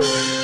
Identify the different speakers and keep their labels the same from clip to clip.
Speaker 1: Thank you.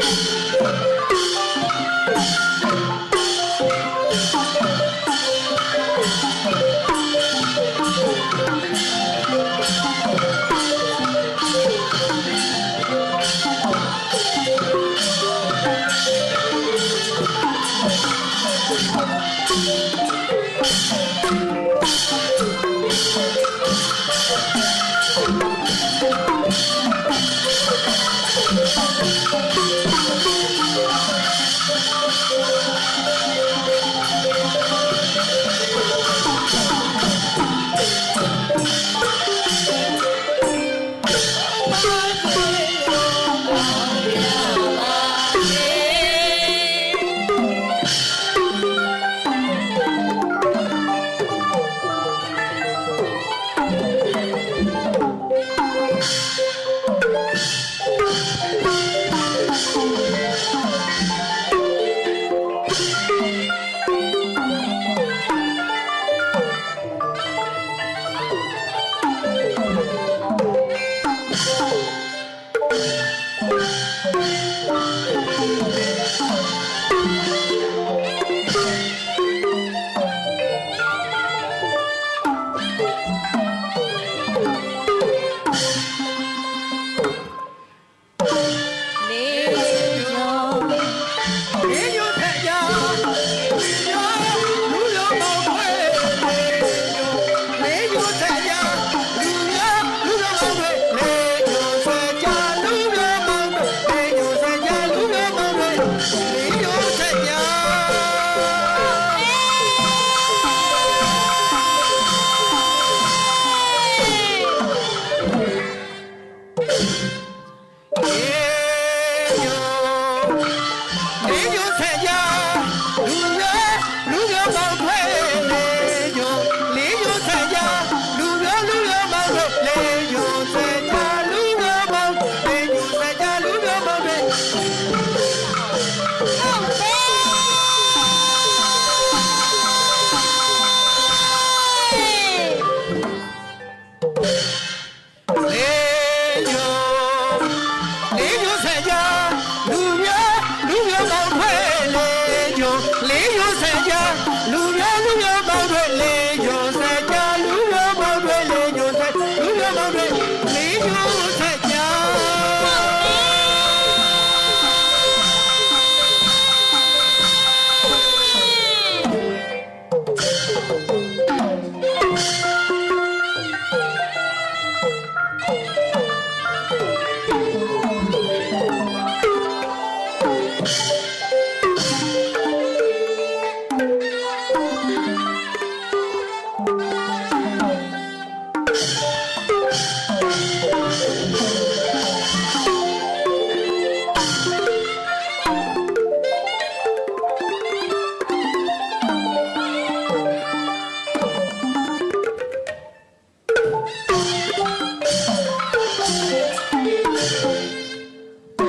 Speaker 1: you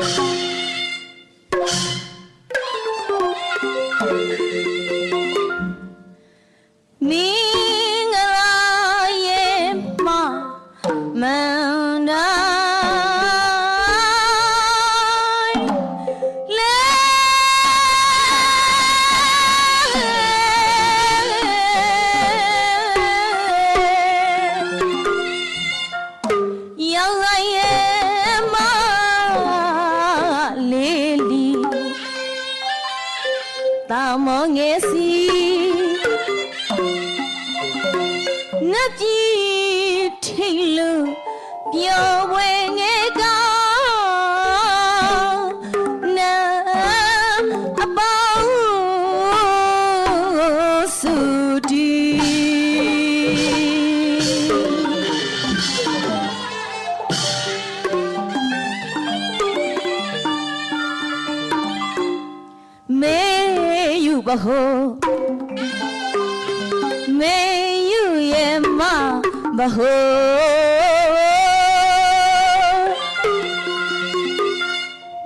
Speaker 1: Thank you. ယူဘဟုမေယူရဲ့မဘဟု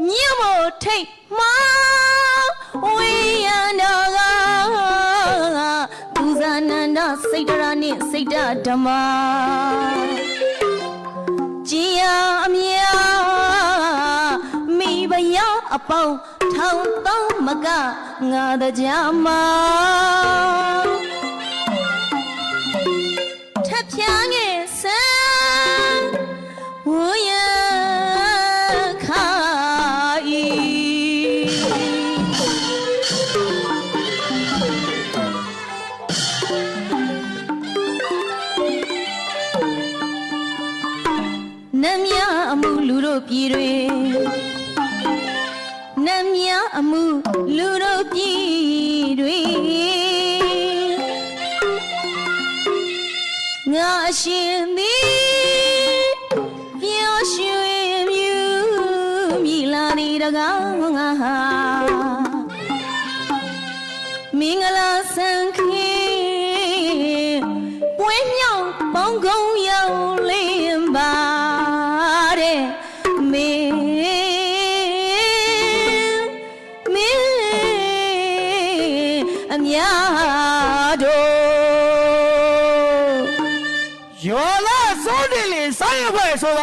Speaker 1: ညမို့ထိတ်မဝေယန္တာကသူဇာနန္ဒစိတ်တရာနှင့်စိတ်ဓမ္မကြည်ရအမြမိဘယအပေါင်းထောင်သောမက ငါတကြမှာ ယောလာ
Speaker 2: စိုးတယ်လေဆိုင်ရဖွဲ့ဆို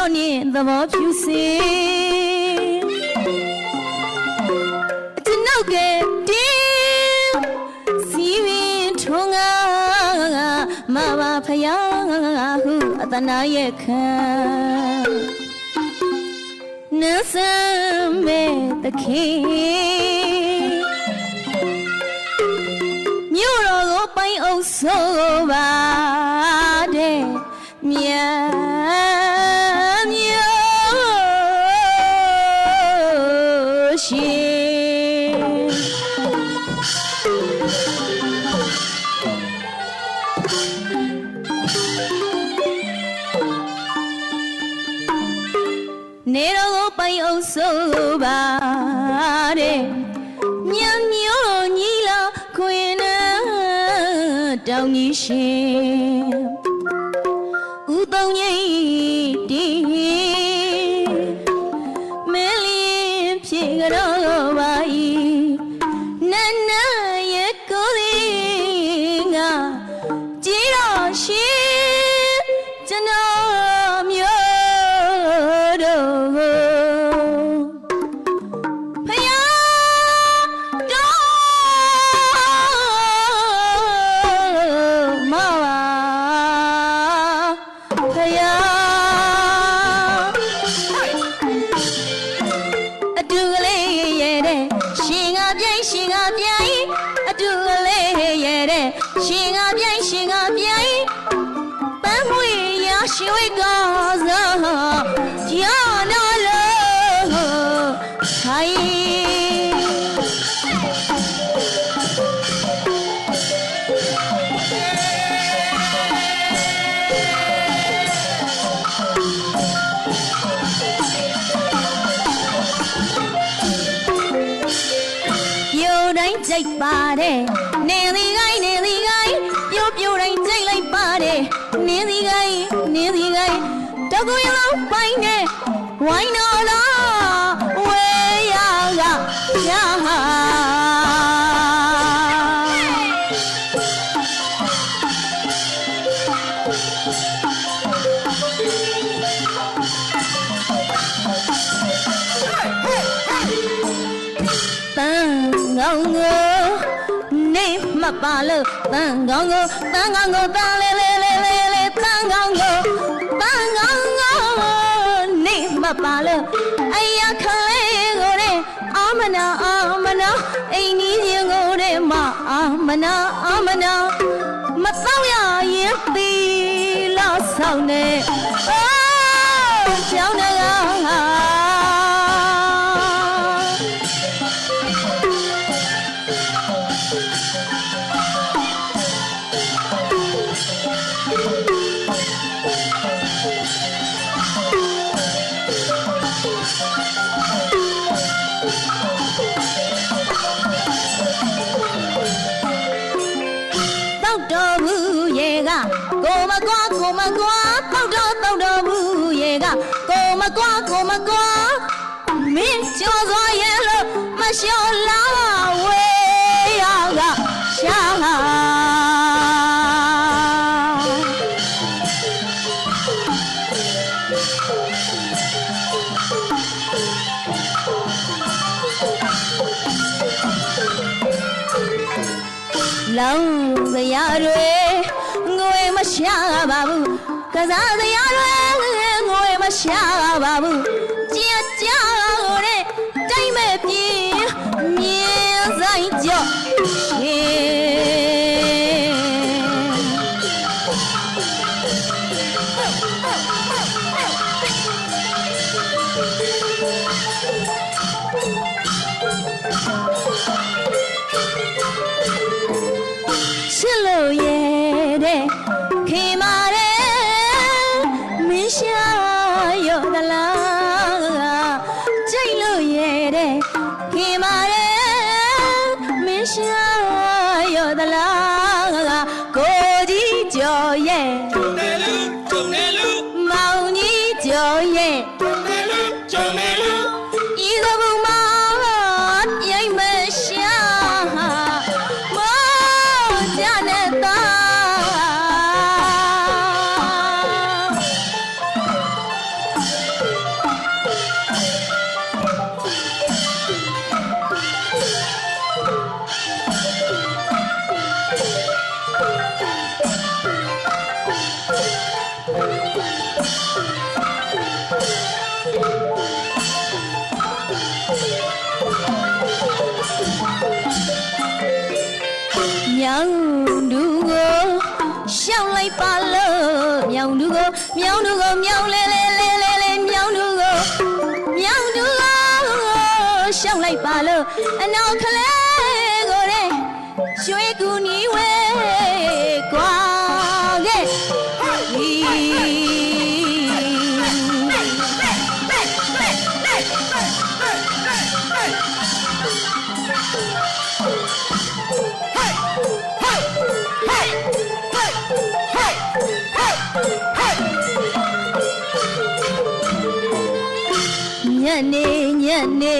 Speaker 1: အုံငပြောနေသဘောဖြူစင်ကျွန်ုပ်ကတင်းစီရင်ထုံးကမဘာဖယားဟုအတနာရဲ့ခံနဆမ်းမဲ့တခင်မြို့တော်ကိုပိုင်အောင်ဆိုပါ မြို့ ပါတယ်နေသီးကိုင်းနေသီးကိုင်းပြိုပြိုတိုင်းကြိုက်လိုက်ပါတယ်နေသီးကိုင်းနေသီးကိုင်းတကူရောပိုင်းနေဝိုင်းတော် ပါလို့တန်ကောင်းကိုတန်ကောင်းကိုတန်လေလေလေလေလေတန်ကောင်းကိုတန်ကောင်းကိုနေမပါလို့အယခလေးကိုတဲ့အာမနာအာမနာအိမ်ကြီးရင်ကိုတဲ့မအာမနာအာမနာမတော့ရရင်သီလာဆောင်နေအိုးကြောင်းတကား မင်းကျော်စွာရဲ့လို့မလျှော်လာဝေးရကရှာလောင်းစရာတွေငွေမရှာပါဘူးကစားစရာတွေငွေမရှာပါဘူး anne.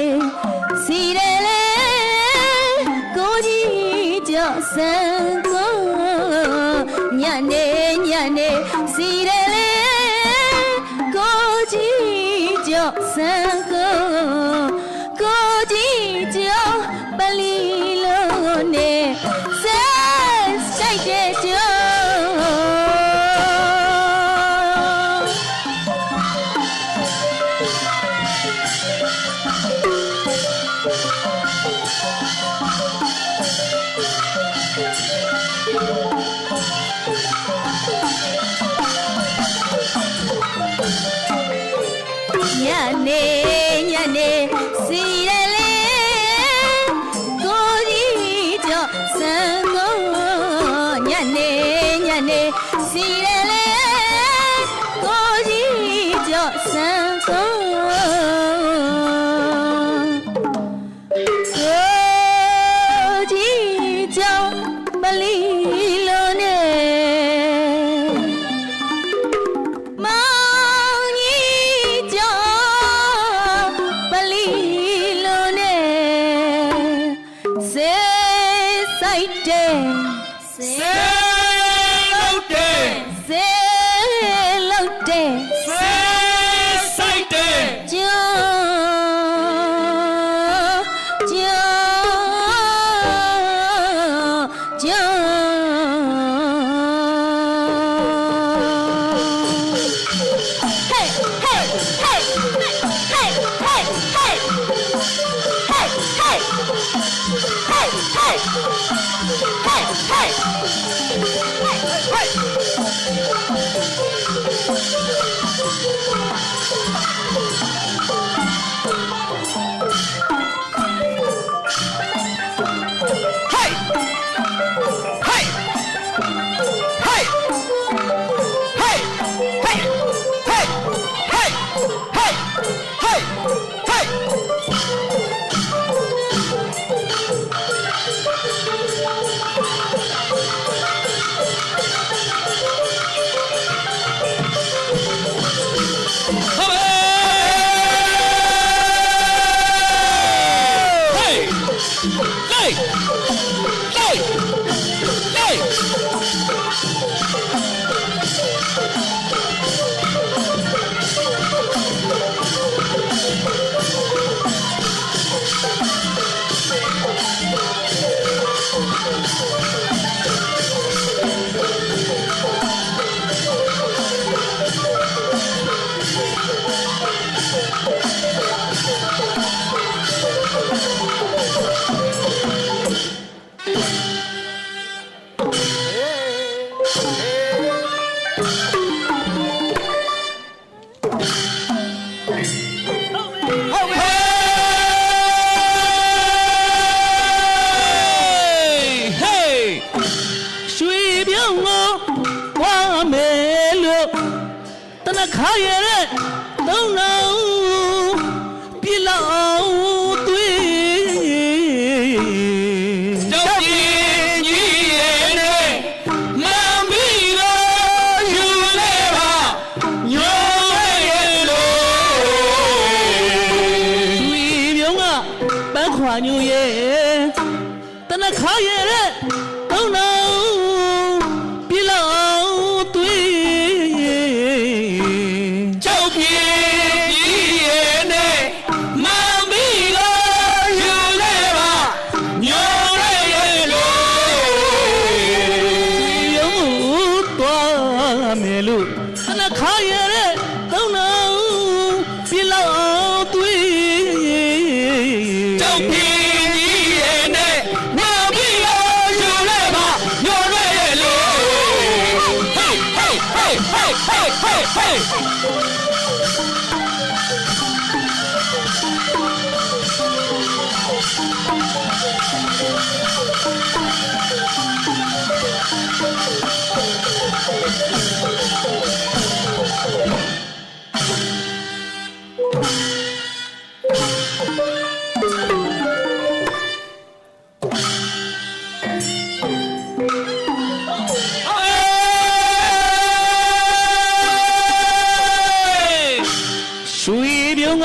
Speaker 1: ఇల్లు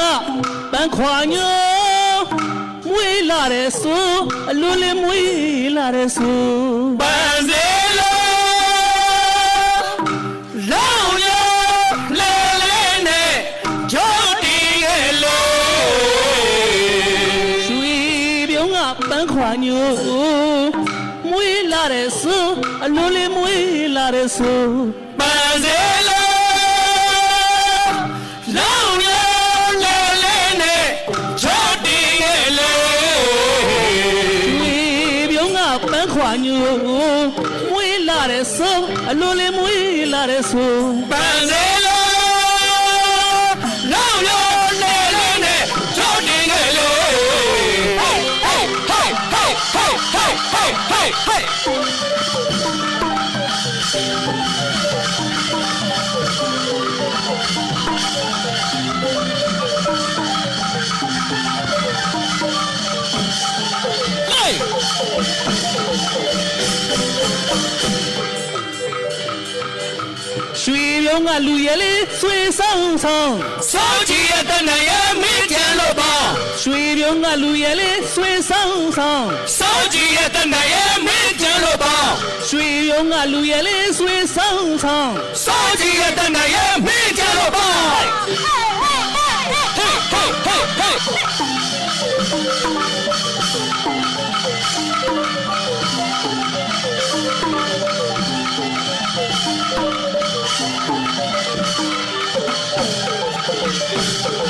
Speaker 1: ပြုံးကပန်းခွာညိုမွေးလာတဲ့
Speaker 2: ဆို
Speaker 3: အလွန်လေးမွေးလာတဲ့ဆို
Speaker 2: ပန်းစေလို့လောင်ရလဲလဲနဲ့ဂျိုတီရဲ့လို့
Speaker 3: ရွှေပြုံးကပန်းခွာညိုမွေးလာတဲ့ဆိုအလွန်လေးမွေးလာတဲ့ဆို
Speaker 2: လာတဲ့
Speaker 3: ဆိုအလွန်လေးမွေးလာတဲ့ဆို
Speaker 2: ပန်းစေ ရွှေ
Speaker 3: ပြုံးကလူရဲလေးဆွေဆောင်ဆောင်
Speaker 2: စောကြီးရဲ့တဏ္ဍရဲ့မင်းကျန်လို့ပေါ့
Speaker 3: ရွှေပြုံးကလူရဲလေးဆွေဆောင်ဆောင်
Speaker 2: စောကြီးရဲ့တဏ္ဍရဲ့မင်းကျန်လို့ပေါ့
Speaker 3: ရွှေပြုံးကလူရဲလေးဆွေဆောင်ဆောင်
Speaker 2: စောကြီးရဲ့တဏ္ဍရဲ့မင်းကျန်လို့ပေါ့ဟေးဟေးဟေးဟေး
Speaker 3: ကျွန် Thank you.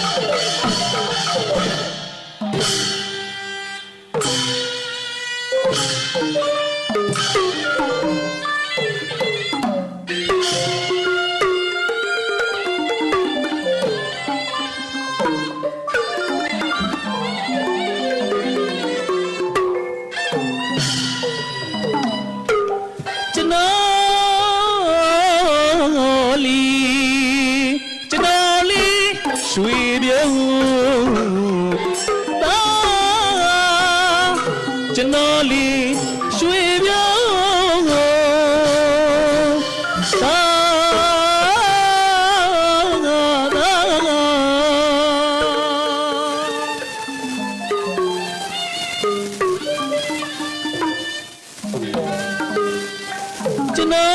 Speaker 3: না